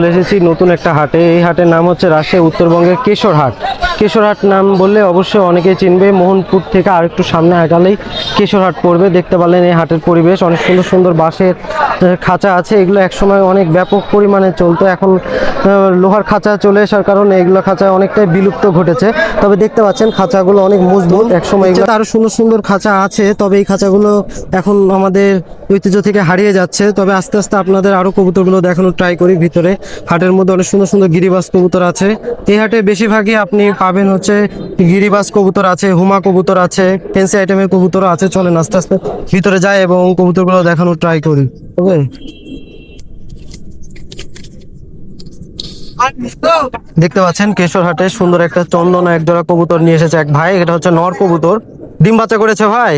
চলে এসেছি নতুন একটা হাটে। এই হাটের নাম হচ্ছে রাজশাহী উত্তরবঙ্গের কেশরহাট। কেশরহাট নাম বললে অবশ্যই অনেকেই চিনবে। মোহনপুর থেকে আর একটু সামনে আগালেই কেশরহাট পড়বে। দেখতে পারলেন এই হাটের পরিবেশ। অনেক সুন্দর সুন্দর বাঁশের খাঁচা আছে। এগুলো একসময় অনেক ব্যাপক পরিমাণে চলতো। এখন লোহার খাঁচা চলে আসার কারণে এগুলো খাঁচা অনেকটাই বিলুপ্ত ঘটেছে। তবে দেখতে পাচ্ছেন খাঁচাগুলো অনেক মজবুত। একসময় এগুলো আরও সুন্দর সুন্দর খাঁচা আছে তবে এই খাঁচাগুলো এখন আমাদের ঐতিহ্য থেকে হারিয়ে যাচ্ছে। তবে আস্তে আস্তে আপনাদের আরও কবুতরগুলো দেখানোর ট্রাই করি ভিতরে। হাটের মধ্যে অনেক সুন্দর সুন্দর গিরিবাস কবুতর আছে। এই হাটে বেশিরভাগই আপনি পাবেন হচ্ছে গিরিবাস কবুতর আছে, হুমা কবুতর আছে ফেন্সি আইটেমের কবুতর আছে। চলেন আস্তে আস্তে ভিতরে যায় এবং কবুতরগুলো দেখানোর ট্রাই করি। ওকে? দেখতে পাচ্ছেন কেশরহাটে সুন্দর একটা চন্দন এক জোড়া কবুতর নিয়ে এসেছে এক ভাই, এটা হচ্ছে নর কবুতর। ডিম বাচ্চা করেছে ভাই?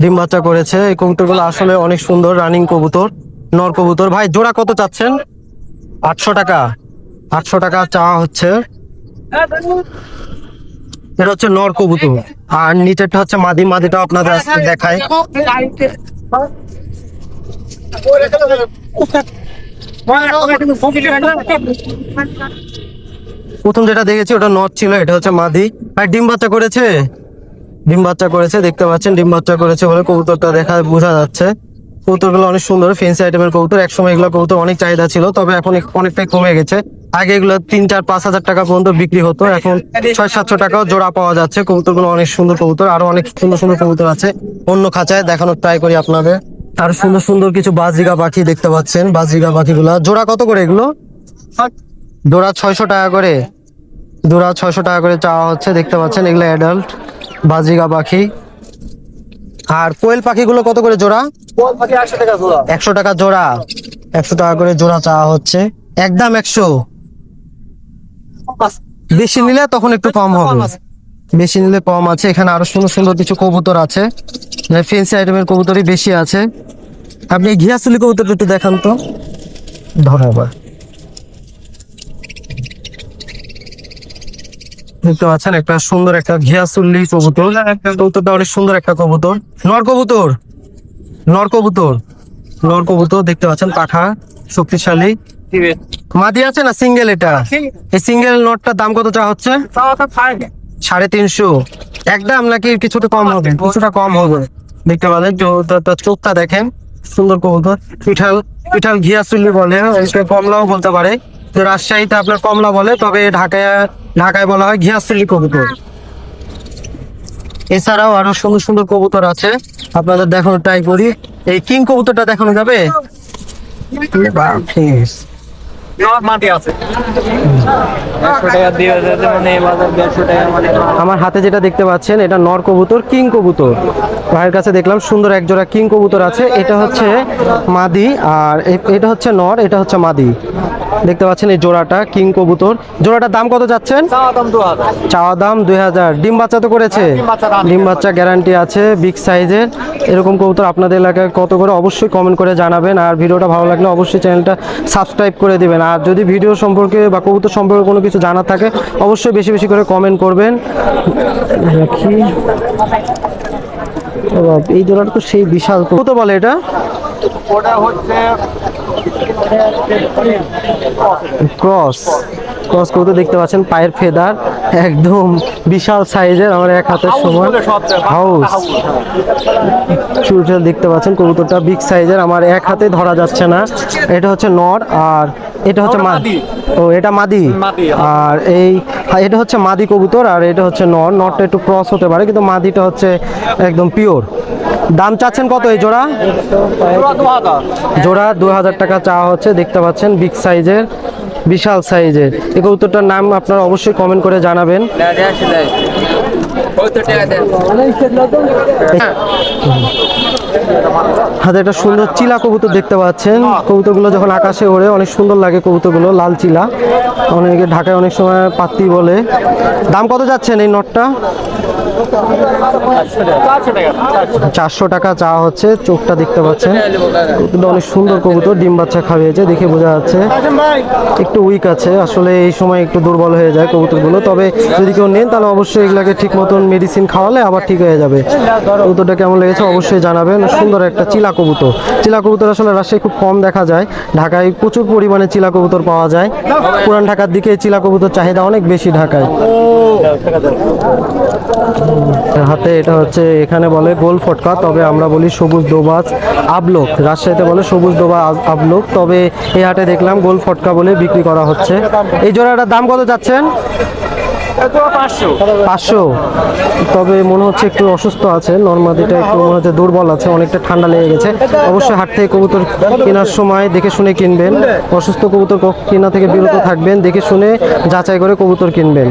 ডিম বাচ্চা করেছে, এই কবুতরগুলো আসলে অনেক সুন্দর রানিং কবুতর, নর কবুতর। ভাই, জোড়া কত চাচ্ছেন? আটশো টাকা। আটশো টাকা চাওয়া হচ্ছে। এটা হচ্ছে নর কবুতর। আর নিচেরটা হচ্ছে মাদি মাদিটা আপনাদের আজকে দেখায় প্রথম যেটা দেখেছি ওটা নর ছিল এটা হচ্ছে মাদি। আর ডিম বাচ্চা করেছে? ডিম বাচ্চা করেছে দেখতে পাচ্ছেন ডিম বাচ্চা করেছে বলে কবুতরটা দেখা বোঝা যাচ্ছে। কবুতরগুলো অনেক সুন্দর ফেন্সি আইটেমের কবুতর। একসময় এগুলো কবুতর অনেক চাহিদা ছিল তবে এখন অনেকটাই কমে গেছে। আগে এগুলো তিন চার পাঁচ হাজার টাকা পর্যন্ত বিক্রি হতো। এখন ছয় সাতশো টাকাও জোড়া পাওয়া যাচ্ছে। কবুতরগুলো অনেক সুন্দর কবুতর আরও অনেক সুন্দর সুন্দর কবুতর আছে। অন্য খাঁচায় দেখানোর ট্রাই করি আপনাদের। আর সুন্দর সুন্দর কিছু বাজরিকা পাখি দেখতে পাচ্ছেন। বাজরিকা পাখিগুলা জোড়া কত করে এগুলো? জোড়া ছয়শো টাকা করে। জোড়া ছয়শো টাকা করে চাওয়া হচ্ছে দেখতে পাচ্ছেন এগুলো অ্যাডাল্ট বাজিগা পাখি। আর কোয়েল পাখিগুলো কত করে জোড়া। একশো টাকা জোড়া। একশো টাকা করে জোড়া চাওয়া হচ্ছে। একদম একশো। বেশি নিলে তখন একটু কম হবে। বেশি নিলে কম আছে। এখানে আরও সুন্দর সুন্দর কিছু কবুতর আছে। ফেন্সি আইটেমের কবুতরই বেশি আছে। আপনি ঘিয়াশুলি কবুতরটা একটু দেখান তো। আবার দেখতে পাচ্ছেন একটা সুন্দর একটা ঘিয়াচুল্লি কবুতর। কবুতরটা অনেক সুন্দর একটা কবুতর। নর কবুতর। নর কবুতর। নর কবুতর দেখতে পাচ্ছেন পাখা। শক্তিশালী। মাদি আছে না সিঙ্গেল এটা? এই সিঙ্গেল নটটার দাম কত চা হচ্ছে? সাড়ে তিনশো। একদম নাকি কিছুটা কম হবে? কিছুটা কম হবে। দেখতে তার চোখটা দেখেন। সুন্দর কবুতর। পিঠাল পিঠাল ঘিয়াচুল্লি বলে কমলাও বলতে পারে। তো রাজশাহীতে আপনার কমলা বলে তবে ঢাকায় ঢাকায় বলা হয় ঘিয়াচুল্লি কবুতর। এছাড়াও আরও সুন্দর সুন্দর কবুতর আছে। আপনাদের দেখানোর ট্রাই করি। এই কিং কবুতরটা দেখানো যাবে. আমার হাতে যেটা দেখতে পাচ্ছেন এটা নর কবুতর কিং কবুতর। ভাইয়ের কাছে দেখলাম সুন্দর এক জোড়া কিং কবুতর আছে। এটা হচ্ছে মাদি আর এটা হচ্ছে নর এটা হচ্ছে মাদি। দেখতে পাচ্ছেন এই জোড়াটা কিং কবুতর। জোড়াটার দাম কত যাচ্ছেন? চাওয়া দাম দুই হাজার। ডিম বাচ্চা তো করেছে। ডিম বাচ্চা গ্যারান্টি আছে বিগ সাইজের। এরকম কবুতর আপনাদের এলাকায় কত করে অবশ্যই কমেন্ট করে জানাবেন। আর ভিডিওটা ভালো লাগলে অবশ্যই চ্যানেলটা সাবস্ক্রাইব করে দিবেন। আর যদি ভিডিও সম্পর্কে বা কবুতর সম্পর্কে কোনো কিছু জানার থাকে অবশ্যই বেশি বেশি করে কমেন্ট করবেন। রাখি। এই জোড়াটা তো সেই বিশাল কত বলে এটা? ক্রস ক্রস করতে দেখতে পাচ্ছেন পায়ের ফেদার একদম বিশাল সাইজের আমার এক হাতের সময়। হাউস চুলটা দেখতে পাচ্ছেন কবুতরটা বিগ সাইজের আমার এক হাতে ধরা যাচ্ছে না। এটা হচ্ছে নর আর এটা হচ্ছে মাদি। ও এটা মাদি। আর এই হ্যাঁ, এটা হচ্ছে মাদি কবুতর আর এটা হচ্ছে নর। নরটা একটু ক্রস হতে পারে কিন্তু মাদিটা হচ্ছে একদম পিওর দাম চাচ্ছেন কত এই জোড়া? জোড়া দু হাজার। টাকা চাওয়া হচ্ছে দেখতে পাচ্ছেন বিগ সাইজের বিশাল সাইজের এই কবুতরটার নাম আপনারা অবশ্যই কমেন্ট করে জানাবেন। হাতে একটা সুন্দর চিলা কবুতর দেখতে পাচ্ছেন। কবুতরগুলো যখন আকাশে ওড়ে, অনেক সুন্দর লাগে কবুতরগুলো, লাল চিলা। অনেকে ঢাকায় অনেক সময় পাত্তি বলে। দাম কত যাচ্ছেন এই নটটা? চারশো টাকা চাওয়া হচ্ছে, চোখটা দেখতে পাচ্ছেন। কিন্তু অনেক সুন্দর কবুতর, ডিম বাচ্চা খাওয়িয়েছে দেখে বোঝা যাচ্ছে। একটু উইক আছে, আসলে এই সময় একটু দুর্বল হয়ে যায় কবুতরগুলো। তবে যদি কেউ নেন, তাহলে অবশ্যই এগুলাকে ঠিক মতন মেডিসিন খাওয়ালে আবার ঠিক হয়ে যাবে। কবুতরটা কেমন লেগেছে অবশ্যই জানাবেন। সুন্দর একটা চিলা কবুতর। চিলা কবুতর আসলে রাজশাহী খুব কম দেখা যায়। ঢাকায় প্রচুর পরিমাণে চিলা কবুতর পাওয়া যায়। পুরান ঢাকার দিকে চিলা কবুতর চাহিদা অনেক বেশি ঢাকায়। হাতে এটা হচ্ছে, এখানে বলে গোল ফটকা, তবে আমরা বলি সবুজ দোবাজ আবলোক। রাজশাহীতে বলে সবুজ দোবা আবলোক, তবে এই হাটে দেখলাম গোল ফটকা বলে বিক্রি করা হচ্ছে। এই জোড়াটার দাম কত যাচ্ছেন? পাঁচশো। তবে মনে হচ্ছে একটু অসুস্থ আছে। নর্মাদিটা একটু মনে হচ্ছে দুর্বল আছে অনেকটা ঠান্ডা লেগে গেছে। অবশ্যই হাট থেকে কবুতর কেনার সময় দেখে শুনে কিনবেন। অসুস্থ কবুতর কেনা থেকে বিরত থাকবেন দেখে শুনে যাচাই করে কবুতর কিনবেন।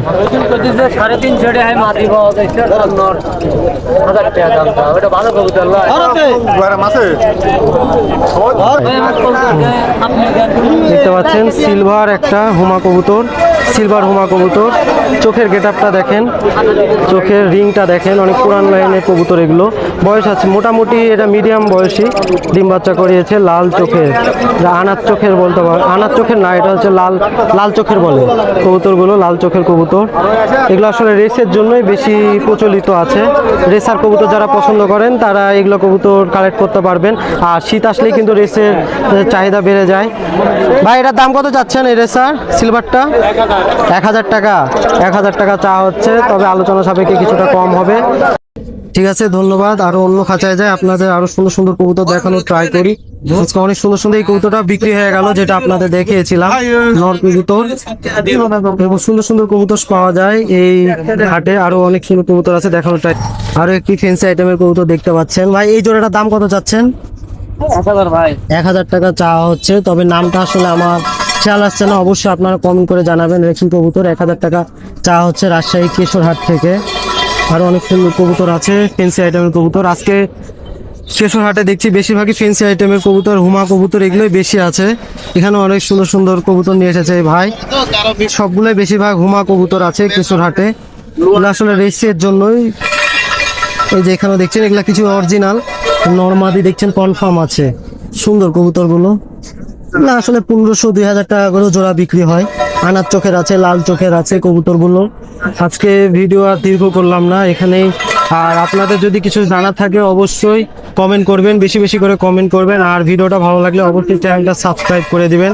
দেখতে পাচ্ছেন সিলভার একটা হুমা কবুতর। সিলভার হুমা কবুতর। চোখের গেটআপটা দেখেন। চোখের রিংটা দেখেন, অনেক পুরান লাইনের কবুতর এগুলো। বয়স আছে, মোটামুটি এটা মিডিয়াম বয়সী। ডিম বাচ্চা করিয়েছে, লাল চোখের। আনার চোখের বলতে পারে আনার চোখের না, এটা হচ্ছে লাল লাল চোখের বলে। কবুতরগুলো লাল চোখের কবুতর। এগুলো আসলে রেসের জন্যই বেশি প্রচলিত আছে। রেসার কবুতর যারা পছন্দ করেন, তারা এগুলো কবুতর কালেক্ট করতে পারবেন। আর শীত আসলেই কিন্তু রেসের চাহিদা বেড়ে যায়। ভাই, এটার দাম কত চাচ্ছেন এই রেসার? সিলভারটা? এক হাজার টাকা এক হাজার টাকা চা হচ্ছে তবে আলোচনা সাপেক্ষে কিছুটা কম হবে। ঠিক আছে ধন্যবাদ। আরও অন্য খাঁচায় যায় আপনাদের আরও সুন্দর সুন্দর কবুতর দেখানোর ট্রাই করি। আজকে অনেক সুন্দর সুন্দর এই কবুতরটা বিক্রি হয়ে গেল যেটা আপনাদের দেখিয়েছিলাম নর কবুতর। এবং সুন্দর সুন্দর কবুতর পাওয়া যায় এই হাটে। আরও অনেক সুন্দর কবুতর আছে দেখানোর ট্রাই আরও একটি ফেন্সি আইটেমের কবুতর দেখতে পাচ্ছেন। ভাই এই জোড়াটার দাম কত চাচ্ছেন? এক হাজার ভাই। এক হাজার টাকা চাওয়া হচ্ছে তবে নামটা আসলে আমার খেয়াল আসছে না, অবশ্যই আপনারা কমেন্ট করে জানাবেন। রেখি কবুতর, এক হাজার টাকা চা হচ্ছে রাজশাহী কেশরহাট থেকে। আরও অনেক সুন্দর কবুতর আছে ফেন্সি আইটেমের কবুতর। আজকে কেশরহাটে দেখছি বেশিরভাগই ফেন্সি আইটেমের কবুতর, হুমা কবুতর এগুলোই বেশি আছে। এখানে অনেক সুন্দর সুন্দর কবুতর নিয়ে এসেছে ভাই। সবগুলোই বেশিরভাগ হুমা কবুতর আছে কেশরহাটে। এগুলো আসলে রেসের জন্যই। এই যে এখানে দেখছেন, এগুলা কিছু অরিজিনাল নর্মাদি দেখছেন কনফার্ম আছে। সুন্দর কবুতরগুলো। না, আসলে পনেরোশো, দুই হাজার টাকা করে জোড়া বিক্রি হয়। আনার চোখের আছে, লাল চোখের আছে, কবুতরগুলো। আজকে ভিডিও আর দীর্ঘ করলাম না, এখানেই। আর আপনাদের যদি কিছু জানা থাকে, অবশ্যই কমেন্ট করবেন, বেশি বেশি করে কমেন্ট করবেন। আর ভিডিওটা ভালো লাগলে অবশ্যই চ্যানেলটা সাবস্ক্রাইব করে দিবেন।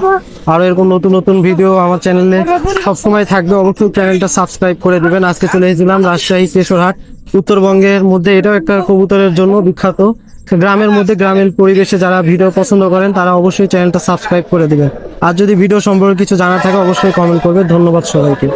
আর এরকম নতুন নতুন ভিডিও আমার চ্যানেলে সবসময় থাকবে, অবশ্যই চ্যানেলটা সাবস্ক্রাইব করে দিবেন। আজকে চলে এসেছিলাম রাজশাহী কেশরহাট, উত্তরবঙ্গের মধ্যে। এটাও একটা কবুতরের জন্য বিখ্যাত। গ্রামের মধ্যে গ্রামের পরিবেশে যারা ভিডিও পছন্দ করেন, তারা অবশ্যই চ্যানেলটা সাবস্ক্রাইব করে দেবেন। আর যদি ভিডিও সম্পর্কে কিছু জানা থাকে, অবশ্যই কমেন্ট করবে। ধন্যবাদ সবাইকে।